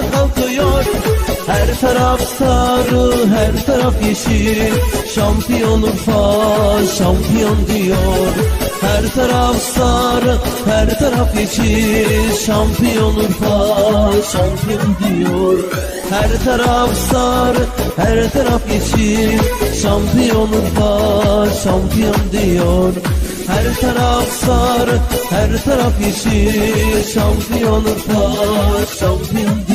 Şaha kalkıyor. Her taraf sarı, her taraf yeşil. Şampiyon Urfa, şampiyon diyor. Her taraf sarı, her taraf yeşil. Şampiyon Urfa, şampiyon diyor. Her taraf sarı, her taraf yeşil. Şampiyon Urfa, şampiyon diyor. Her taraf sarı, her taraf yeşil. Şampiyon Urfa, şampiyon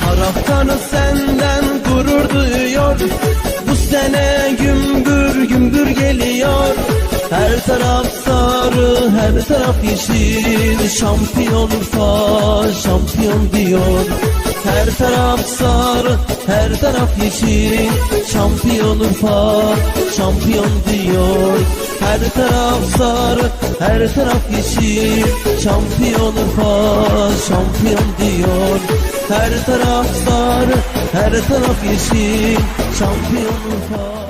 Taraftarı senden gurur duyuyor. Bu sene gümbür gümbür geliyor. Her taraf sarı, her taraf yeşil. Şampiyon Urfa, şampiyon diyor Her taraf sarı, her taraf yeşil. Şampiyon Urfa, şampiyon diyor. Her taraf sarı, her taraf yeşil. Şampiyon Urfa, şampiyon diyor. Her taraf sarı, her taraf yeşil. Şampiyon Urfa